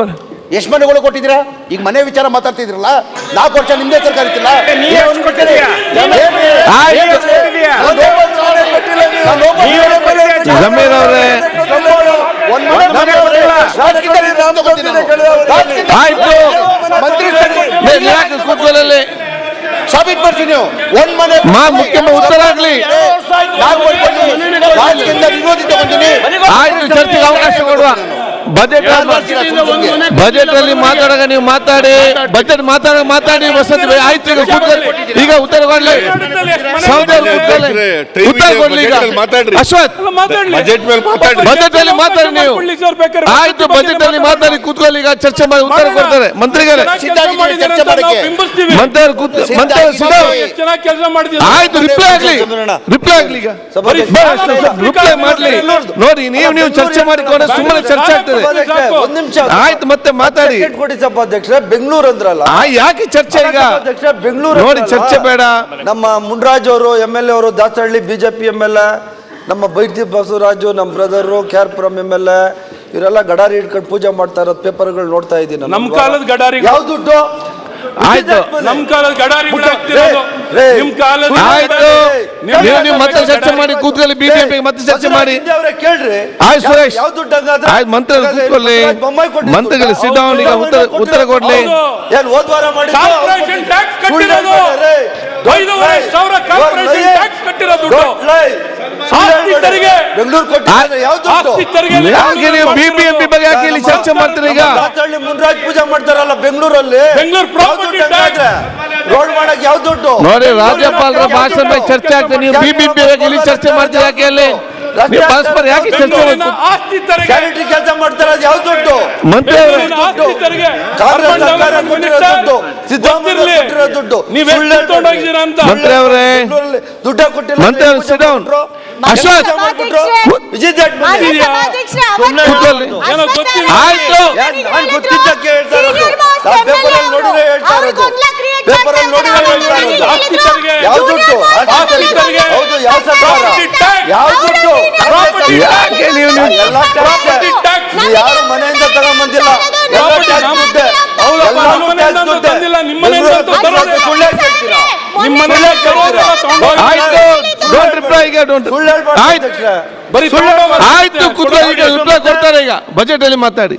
ಬರ್- ಎಷ್ಟು ಮನೆಗಳು ಕೊಟ್ಟಿದ್ದೀರಾ? ಈಗ ಮನೆ ವಿಚಾರ ಮಾತಾಡ್ತಿದ್ರಲ್ಲ ನಾಲ್ಕು ವರ್ಷ ನಿಮ್ದೇ ಸರ್ಕಾರ ಇತ್ತಿಲ್ಲ? ಜಮೀರ್ ಅವರೇ. ಆಯ್ತು. ಕೂತ್ಕೊಳ್ಳಲ್ಲಿ ಸಾಬೀತ್ ಮಾಡ್ತೀನಿ ನೀವು. ಒಂದ್ ಮನೆ ಮಾ ಮುಖ್ಯಮಂತ್ರಿ ಉತ್ತರ ಆಗ್ಲಿ. ನಾನು ವಿರೋಧಿ ಆಯ್ತು ಚರ್ಚೆಗೆ ಅವಕಾಶ ಕೊಡುವ. ಬಜೆಟ್ ಬಜೆಟ್ ಅಲ್ಲಿ ಮಾತಾಡಾಗ ನೀವು ಮಾತಾಡಿ ಬಜೆಟ್ ಮಾತಾಡ ಮಾತಾಡಿ ವಸತಿ ಬೆ- ಆಯ್ತು ಈಗ ಕೂತ್ಕೊಳ್ಳಿ. ಈಗ ಉತ್ತರ ಕೊಡ್ಲಿ. ಉತ್ತರ ಕೊಡ್ಲಿ. ಈಗ. ಅಶ್ವತ್ ಅಶ್ವಥ್. ಬಜೆಟ್ ಮೇಲೆ ಬಜೆಟ್ ಅಲ್ಲಿ ಮಾತಾಡಿ ನೀವು. ಆಯ್ತು ಬಜೆಟ್ ಅಲ್ಲಿ ಮಾತಾಡಿ ಕೂತ್ಕೊಳ್ಳಿ. ಈಗ ಚರ್ಚೆ ಮಾಡಿ ಉತ್ತರ ಕೊಡ್ತಾರೆ ಮಂತ್ರಿಗಳೇ. ಮಂತ್ರಿ ಮಂತ್ರಿ ಆಯ್ತು ರಿಪ್ಲೈ ಆಗ್ಲಿ. ರಿಪ್ಲೈ ಆಗ್ಲಿ ಈಗ. ರಿಪ್ಲೈ ಮಾಡ್ಲಿ. ನೋಡಿ ನೀವು ನೀವು ಚರ್ಚೆ ಮಾಡಿಕೊಂಡ್ರೆ ಸುಮ್ಮನೆ ಚರ್ಚೆ ಆಗ್ತದೆ. ಒಂದ್ ನಿಮಿಷ. ಆಯ್ತು ಮತ್ತೆ ಮಾತಾಡಿ. ಕೊಡಿ ಸಭಾಧ್ಯಕ್ಷ ಬೆಂಗಳೂರು ಅಂದ್ರಲ್ಲ. ಯಾಕೆ ಚರ್ಚೆ ಈಗ? ಅಧ್ಯಕ್ಷ ಬೆಂಗಳೂರು ನೋಡಿ ಚರ್ಚೆ ಬೇಡ. ನಮ್ಮ ಮುನ್ರಾಜ್ ಅವರು ಎಂ ಎಲ್ ಎ ಅವರು Dasahalli BJP M L A ನಮ್ಮ ಬೈತಿ ಬಸವರಾಜು ನಮ್ಮ brother K R Puram M L A ಇವರೆಲ್ಲ ಗಡಾರಿ ಇಟ್ಕೊಂಡು ಪೂಜೆ ಮಾಡ್ತಾ ಇರೋದು ಪೇಪರ್ಗಳು ನೋಡ್ತಾ ಇದ್ದೀನಿ ನಮ್ಮ ನಮ್ ಕಾಲದ ಗಡಾರಿ ಯಾವ ದುಡ್ಡು? ಆಯ್ತು. ನಮ್ ಕಾಲದ ಗಡಾರಿ. ನಿಮ್ ಕಾಲದ ಆಯ್ತು. ನೀವು ನೀವು ಮತ್ತೆ ಚರ್ಚೆ ಮಾಡಿ ಕೂತ್ಕೊಳ್ಳಿ ಬಿಜೆಪಿ ಮತ್ತೆ ಚರ್ಚೆ ಮಾಡಿ. ಕೇಳ್ರಿ. ಆಯ್ತು ಸುರೇಶ್? ಆಯ್ತು ಕೂತ್ಕೊಳ್ಳಿ. ಮಂತ್ರಿಗಳು ಈಗ ಉತ್ತರ ಉತ್ತರ ಕೊಡ್ಲಿ. ಕಾರ್ಪೊರೇಷನ್ ಟ್ಯಾಕ್ಸ್ ಕಟ್ಟಿರೋದು. ರೇ, ಐದೂವರೆ ಸಾವಿರ ಕಾರ್ಪೊರೇಷನ್ ಲೈ. ಟ್ಯಾಕ್ಸ್ ಕಟ್ಟಿರೋ ಬೆಂಗಳೂರು ಬಿಬಿಎಂಪಿ ಬಗ್ಗೆ ಯಾಕೆ ಇಲ್ಲಿ ಚರ್ಚೆ ಮಾಡ್ತೀರಿ ಈಗ? ಮುನ್ರಾಜ್ ಪೂಜೆ ಮಾಡ್ತಾರಲ್ಲ ಬೆಂಗಳೂರಲ್ಲಿ. ರೋಡ್ ಮಾಡಕ್ ಯಾವ ದುಡ್ಡು ನೋಡಿ ರಾಜ್ಯಪಾಲರ ಭಾಷಣ ಚರ್ಚೆ ಆಗ್ತದೆ. ನೀವು ಬಿಬಿಎಂಪಿ ಇಲ್ಲಿ ಚರ್ಚೆ ಮಾಡ್ತೀರಿ ಯಾಕೆ ಅಲ್ಲಿ? ಪರಸ್ಪರ ಯಾಕೆ ಚರ್ಚೆ ಮಾಡ್ತೀರಿ? ಆಸ್ತಿ ತೆರಿಗೆ ಸ್ಯಾನಿಟರಿ ಕೆಲಸ ಮಾಡ್ತಾರ ಅದು ಯಾವ ದುಡ್ಡು? ಮಂತ್ರಿ ಅವರೇ ಬೆಂಗಳೂರಿನ ಆಸ್ತಿ ತೆರಿಗೆ ಕಾಂಗ್ರೆಸ್ ಸರ್ಕಾರ ಕೊಟ್ಟಿರೋ ದುಡ್ಡು. ಸಿದ್ದರಾಮಯ್ಯ ಗೊತ್ತಿರ್ಲಿ. ಕೊಟ್ಟಿರೋ ದುಡ್ಡು. ನೀವ್ ಸುಳ್ಳು ಎಷ್ಟು ಹೇಳ್ಬೇಡಿ. ಅಂತ. ಮಂತ್ರಿ ಅವರೇ ದುಡ್ಡ ಕೊಟ್ಟಿಲ್ಲ ಮಂತ್ರಿ ಅವರು sit down. ಅಶ್ವಥ್. ವಿಜಯ್. ಏನೋ ಗೊತ್ತಿಲ್ಲ. ಆಯ್ತು. ನಾನು ಗೊತ್ತಿದ್ದಕ್ಕೆ ಹೇಳ್ತಾ ಇರೋದು. ಪೇಪರಲ್ಲಿ ನೋಡಿದ್ರೆ ಹೇಳ್ತಾ ಇರೋದು. ಪೇಪರಲ್ಲಿ ನೋಡಿದ್ರೆ ಹೇಳ್ತಾ ಇರೋದು. ಆಸ್ತಿ ತೆರಿಗೆ ಯಾವ ದುಡ್ಡು? ಆಸ್ತಿ ತೆರಿಗೆ ಹೌದು ಯಾವ ಸರ್ಕಾರ? ಯಾವ ದುಡ್ಡು? ಯಾಕೆ ನೀವು ನೀವು ಎಲ್ಲ ಟ್ಯಾಕ್ಸ್ Property tax. ಇದು ಯಾರು ಮನೆಯಿಂದ ತಗೊಂಬಂದಿಲ್ಲ? ಎಲ್ಲ ಟ್ಯಾಕ್ಸ್ ದುಡ್ಡೆ ಆಯ್ತು. ಬರೀ. ಆಯ್ತು ಕೂತ್ಕೊಳ್ಳಿ. ರಿಪ್ಲೈ ಕೊಡ್ತಾರೆ ಈಗ. ಬಜೆಟ್ ಅಲ್ಲಿ ಮಾತಾಡಿ.